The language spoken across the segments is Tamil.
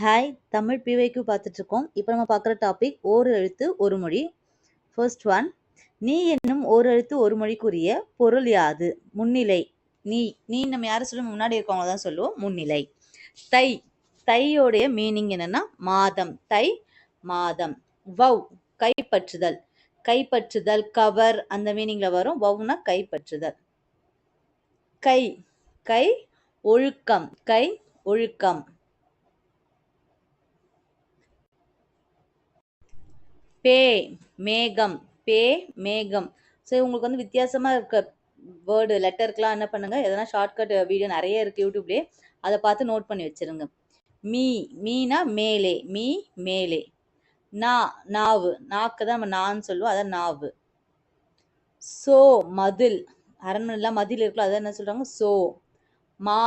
ஹாய் தமிழ் பிவைக்கு பார்த்துட்ருக்கோம். இப்போ நம்ம பார்க்குற டாபிக் ஓர் எழுத்து ஒரு மொழி. ஃபர்ஸ்ட் ஒன் நீ என்னும் ஓர் எழுத்து ஒரு மொழிக்குரிய பொருள் யாது? முன்னிலை. நீ நீ நம்ம யாரை சொல்லுவோம்? முன்னாடி இருக்கவங்க தான் சொல்லுவோம். முன்னிலை. தை தையோடைய மீனிங் என்னன்னா மாதம். தை மாதம். வவ் கைப்பற்றுதல். கைப்பற்றுதல் கவர் அந்த மீனிங்கில் வரும். வவ்னா கைப்பற்றுதல். கை கை ஒழுக்கம். கை ஒழுக்கம். பே மேகம் பே மேகம். ஸோ உங்களுக்கு வந்து வித்தியாசமாக இருக்க வேர்டு லெட்டருக்குலாம் என்ன பண்ணுங்கள் எதனா ஷார்ட்கட் வீடியோ நிறைய இருக்குது யூடியூப்லேயே அதை பார்த்து நோட் பண்ணி வச்சிருங்க. மீ மீனா மேலே மீ மேலே. நா நாவு. நாக்கு தான் நம்ம நான் சொல்லுவோம் அதான் நாவு. சோ மதில். அரண்மனைலாம் மதில் இருக்குல்ல அதான் என்ன சொல்கிறாங்க சோ. மா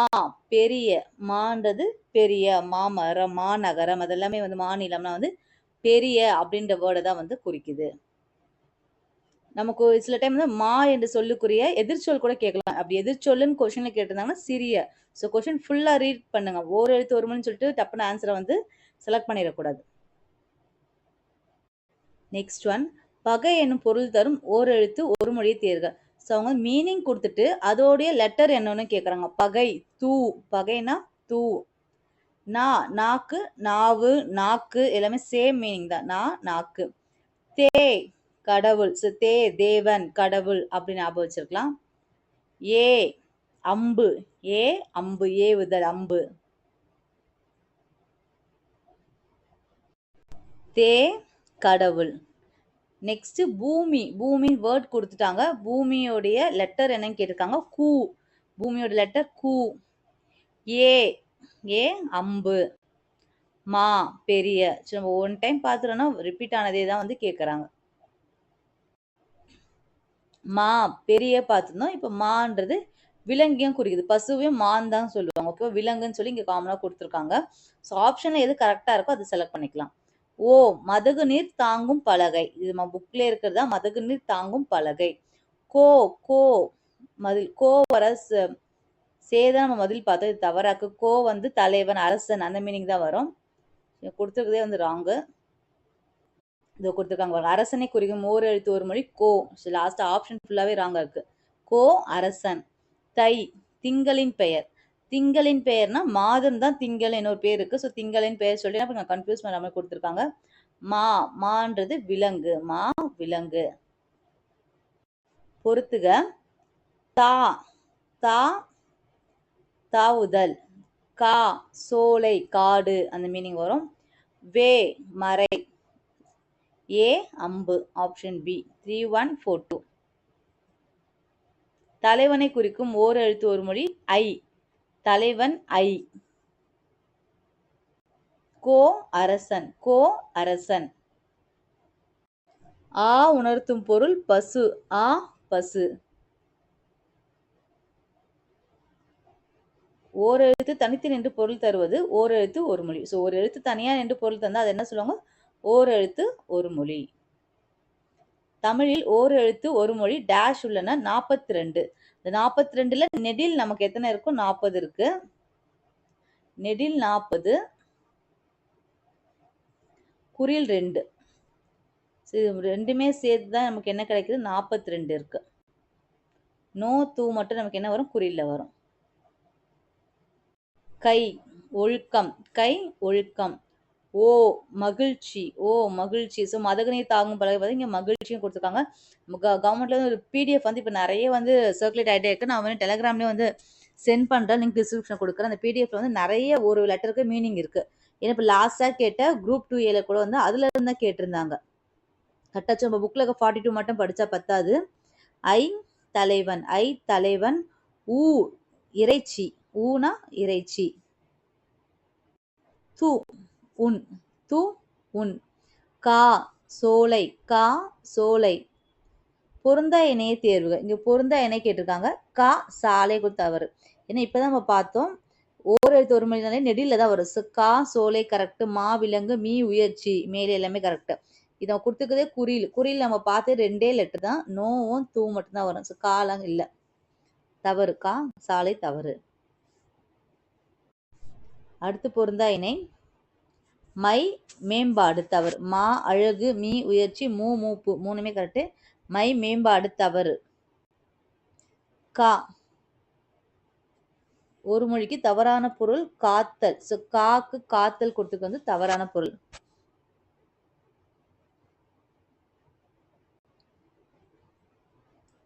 பெரிய. மான்றது பெரிய. மாமரம் மாநகரம். அதெல்லாமே வந்து மாநிலம்னா வந்து பெரிய அப்படின்ற வேர்டை தான் வந்து குறிக்குது. நமக்கு சில டைம் வந்து மா என்று சொல்லுக்குரிய எதிர்ச்சொல் கூட கேட்கலாம். அப்படி எதிர்ச்சொல்லுன்னு கொஸ்டின்ல கேட்டிருந்தாங்கன்னா சிறிய. ஸோ கொஷின் ஃபுல்லாக ரீட் பண்ணுங்க. ஒரு எழுத்து ஒரு மணின்னு சொல்லிட்டு டப்புன்னு ஆன்சரை வந்து செலக்ட் பண்ணிடக்கூடாது. நெக்ஸ்ட் ஒன் பகை என்னும் பொருள் தரும் ஓர் எழுத்து ஒரு மொழியை தேர்க. ஸோ அவங்க மீனிங் கொடுத்துட்டு அதோடைய லெட்டர் என்னன்னு கேட்குறாங்க பகை தூ. பகைனா தூ. நா நாக்கு நாவு நாக்கு எல்லாமே சேம் மீனிங் தான். நா நாக்கு. தே கடவுள். ஸோ தே தேவன் கடவுள் அப்படின்னு ஞாபகம் வச்சிருக்கலாம். ஏ அம்பு. ஏ அம்பு. ஏவுதல் அம்பு. தே கடவுள். நெக்ஸ்ட் பூமி. பூமி வேர்ட் கொடுத்துட்டாங்க. பூமியோடைய லெட்டர் என்னன்னு கேட்டிருக்காங்க? கூ. பூமியோட லெட்டர் கூ. ஏ ஏ அம்பு. மா பெரிய. நம்ம ஒன் டைம் பார்த்துருன்னா ரிப்பீட் ஆனதே தான் வந்து கேட்குறாங்க மா பெரிய பார்த்துருந்தோம். இப்போ மான்றது விலங்கையும் குறிக்குது. பசுவையும் மான் தான் சொல்லுவாங்க. ஓகே விலங்குன்னு சொல்லி இங்கே காமனாக கொடுத்துருக்காங்க. ஸோ ஆப்ஷனில் எது கரெக்டாக இருக்கோ அதை செலக்ட் பண்ணிக்கலாம். ஓ மதகு நீர் தாங்கும் பலகை. இது நம்ம புக்கில் இருக்கிறதா மதகு நீர் தாங்கும் பலகை. கோ கோ. மதில் கோ வர சேதம் நம்ம மதில் பார்த்தோம் இது தவறாக்கு. கோ வந்து தலைவன் அரசன் அந்த மீனிங் தான் வரும். கொடுத்துருக்கதே வந்து ராங்கு இதோ கொடுத்துருக்காங்க பாருங்க. அரசனை குறிக்கும் ஓர் எழுத்து ஒரு மொழி கோ. லாஸ்ட் ஆப்ஷன் ஃபுல்லாகவே ராங்காக இருக்கு. கோ அரசன். தை திங்களின் பெயர். திங்களின் பெயர்னா மாதம் தான் திங்கள் ஒரு பேர் இருக்கு. ஸோ திங்களின் பெயர் சொல்லி என்ன கன்ஃபியூஸ் பண்ணாம கொடுத்துருக்காங்க. மா மான்றது விலங்கு. மா விலங்கு. பொறுத்துக. தா தா தாவுதல். கா சோலை காடு அந்த மீனிங் வரும். வே மறை. ஏ அம்பு option B three one four two தலைவனை குறிக்கும் ஓர் எழுத்து ஒரு மொழி ஐ. தலைவன் ஐ. கோ அரசன். கோ அரசன். ஆ உணர்த்தும் பொருள் பசு. ஆ பசு. ஓர் எழுத்து தனித்து நின்று பொருள் தருவது ஓர் எழுத்து ஒரு மொழி. ஸோ ஒரு எழுத்து தனியாக நின்று பொருள் தந்தால் அது என்ன சொல்லுவாங்க? ஓர் எழுத்து ஒரு மொழி. தமிழில் ஓர் எழுத்து ஒரு மொழி டேஷ் உள்ளன நாற்பத்தி ரெண்டு இந்த நாற்பத்தி ரெண்டுல நெடில் நமக்கு எத்தனை இருக்கும் நாற்பது இருக்கு. நெடில் நாற்பது குறில் ரெண்டு. ரெண்டுமே சேர்த்து தான் நமக்கு என்ன கிடைக்குது? நாற்பத்தி ரெண்டு இருக்கு. நோ தூ மட்டும் நமக்கு என்ன வரும்? குறியில் வரும். கை ஒழுக்கம். கை ஒழுக்கம். ஓ மகிழ்ச்சி. ஓ மகிழ்ச்சி. ஸோ மதகனை தாங்கும் பலகை வந்து இங்கே மகிழ்ச்சியும் கொடுத்துருக்காங்க. கவர்மெண்ட்ல வந்து ஒரு பிடிஎஃப் வந்து இப்போ நிறைய வந்து சர்க்குலேட் ஆகிட்டே இருக்கு. நான் வந்து டெலகிராம்லேயே வந்து சென்ட் பண்ணுறேன் லிங்க் டிஸ்கிரிப்ஷன் கொடுக்குறேன். அந்த பிடிஎஃப்ல வந்து நிறைய ஒரு லெட்டருக்கு மீனிங் இருக்கு. ஏன்னா இப்போ லாஸ்ட்டாக கேட்ட குரூப் டூ ஏல கூட வந்து அதுல இருந்து தான் கேட்டிருந்தாங்க. கட்டாச்சும். நம்ம புக்கில் ஃபார்ட்டி டூ மட்டும் படித்தா பத்தாது. ஐ தலைவன். ஐ தலைவன். ஊ இறைச்சி. ஊனா இறைச்சி. து உன் து உன். கா சோலை கா சோலை. பொருந்தா இணைய தேர்வுகள் இங்க பொருந்தா இணை கேட்டிருக்காங்க. கா சாலை தவறு. ஏன்னா இப்பதான் நம்ம பார்த்தோம். ஓர் எழுத்து ஒரு மொழினாலே நெடில தான் வரும். கா சோலை கரெக்ட். மா விலங்கு மீ உயர்ச்சி மேலே எல்லாமே கரெக்ட். இதை கொடுத்துக்கதே குறியில். குறியில் நம்ம பார்த்து ரெண்டே லெட்டர் தான். நோவும் தூ மட்டும்தான் வரும். ஸோ இல்லை. தவறு. கா சாலை தவறு. அடுத்து பொருந்தா இணை. மை மேம்பாடு தவறு. மா அழகு மீ உயர்ச்சி மூ மூப்பு மூணுமே கரெக்டு மை மேம்பாடு தவறு. கா. ஒரு மொழிக்கு தவறான பொருள் காத்தல். ஸோ காக்கு காத்தல் கொடுத்துக்கு வந்து தவறான பொருள்.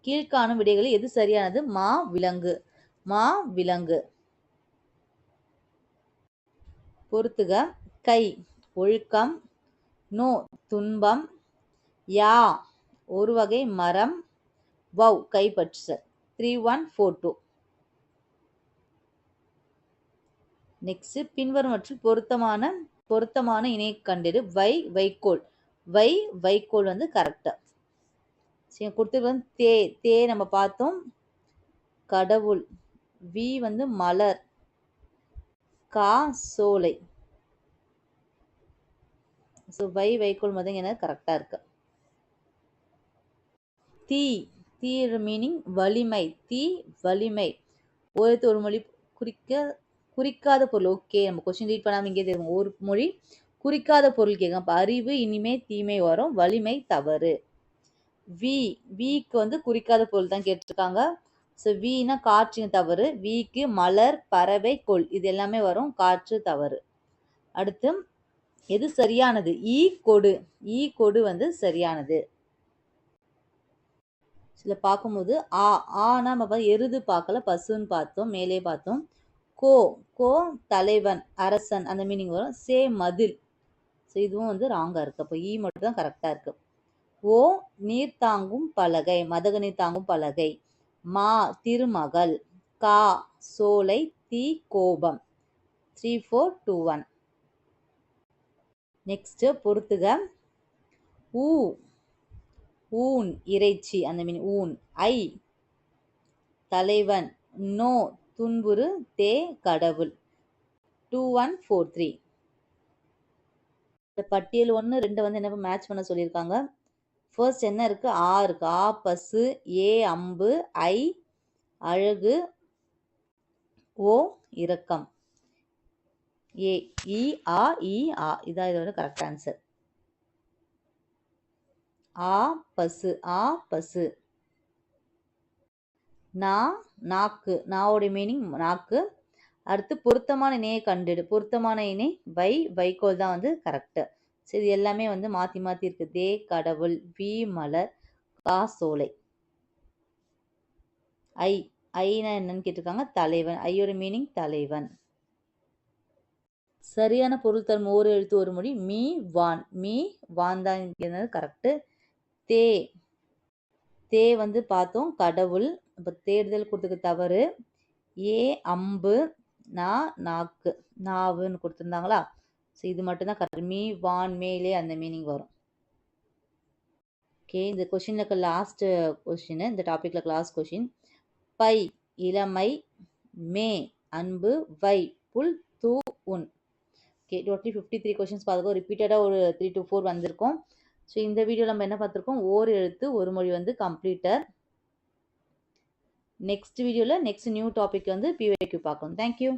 கீழ்காணும் விடைகளில் எது சரியானது? மா விலங்கு. மா விலங்கு. பொறுத்துக. கை ஒழுக்கம். நோ துன்பம். யா ஒரு வகை மரம். வவ் கைப்பற்றுதல். Three one four two. Next பின்வருவற்றில் பொருத்தமான பொருத்தமான இணை கண்டிடு. வை வைக்கோல். வை வைக்கோல் வந்து கரெக்டாக சரி கொடுத்தது வந்து தே தே நம்ம பார்த்தோம். கடவுள். வி வந்து மலர். கா சோலை. ஸோ வை வைக்கோல் மதம் எனக்கு கரெக்டாக இருக்கு. தீ தீ மீனிங் வலிமை. தீ வலிமை. ஒரு ஒரு மொழி குறிக்க குறிக்காத பொருள். ஓகே நம்ம கொஸ்டின் ரீட் பண்ணாமல் இங்கே தெரியும் ஒரு மொழி குறிக்காத பொருள் கேட்கும். அறிவு இனிமே தீமை வரும். வலிமை தவறு. வி விக்கு வந்து குறிக்காத பொருள் தான் கேட்டிருக்காங்க. ஸோ வீனா காற்று தவறு. வீக்கு மலர் பறவை கொள் இது எல்லாமே வரும் காற்று தவறு. அடுத்து எது சரியானது? ஈ கொடு. ஈ கொடு வந்து சரியானது. சில பார்க்கும்போது ஆ ஆனா நம்ம எருது பார்க்கல பசுன்னு பார்த்தோம் மேலே பார்த்தோம். கோ கோ தலைவன் அரசன் அந்த மீனிங் வரும். சே மதில். ஸோ இதுவும் வந்து ராங்காக இருக்குது அப்போ e ஈ மட்டும் தான் கரெக்டாக இருக்குது ஓ நீர் தாங்கும் பலகை மதக நீர் தாங்கும் பலகை. மா திருமகள் கா சோலை தீ கோபம். Three four two one next பொறுத்துக. ஊ ஊன் இறைச்சி அந்த மீன் ஊன். ஐ தலைவன் நோ துன்புறு தே கடவுள். டூ ஒன் ஃபோர் த்ரீ இந்த பட்டியல் ஒன்று ரெண்டு வந்து என்ன மேட்ச் பண்ண சொல்லியிருக்காங்க. ஃபர்ஸ்ட் என்ன இருக்குது ஆ இருக்குது ஆ பசு ஏ அம்பு ஐ அழகு ஓ இரக்கம். ஏ இ ஆ இ ஆ. இதான் இதோட கரெக்ட் ஆன்சர் ஆ பசு. ஆ பசு. நா நாக்கு. நாவோடைய மீனிங் நாக்கு. அடுத்து பொருத்தமான இணையை கண்டுடு. பொருத்தமான இணை வை வைக்கோல் தான் வந்து கரெக்டு சரி எல்லாமே வந்து மாற்றி மாற்றி இருக்கு. தே கடவுள் வி மலர் கா சோலை. ஐ ஐனா என்னன்னு கேட்டிருக்காங்க? தலைவன். ஐயோட மீனிங் தலைவன். சரியான பொருள் தரும் ஒரு எழுத்து ஒரு மொழி மீ வான். மீ வான் தான் கரெக்டு தே. தே வந்து பார்த்தோம். கடவுள். இப்போ தேடுதல் கொடுத்துக்க தவறு. ஏ அம்பு நா நாக்கு. நாவுன்னு கொடுத்துருந்தாங்களா? ஸோ இது மட்டும்தான் கரெக்ட் மீ வான் மேலே அந்த மீனிங் வரும். ஓகே இந்த கொஷினில் இருக்க லாஸ்ட்டு கொஷின் இந்த டாப்பிக்கில் லாஸ்ட் கொஷின் பை இளமை மே அன்பு வை புல் தூ உன். Okay totally fifty three questions பார்த்துக்கோ ரிப்பீட்டடாக ஒரு த்ரீ டு ஃபோர் வந்திருக்கோம். ஸோ இந்த வீடியோ நம்ம என்ன பார்த்துருக்கோம்? ஓர் எழுத்து ஒரு மொழி வந்து கம்ப்ளீட்டர் நெக்ஸ்ட் வீடியோவில் நெக்ஸ்ட் நியூ டாபிக் வந்து பிவைக்யூ பார்க்கணும். தேங்க்யூ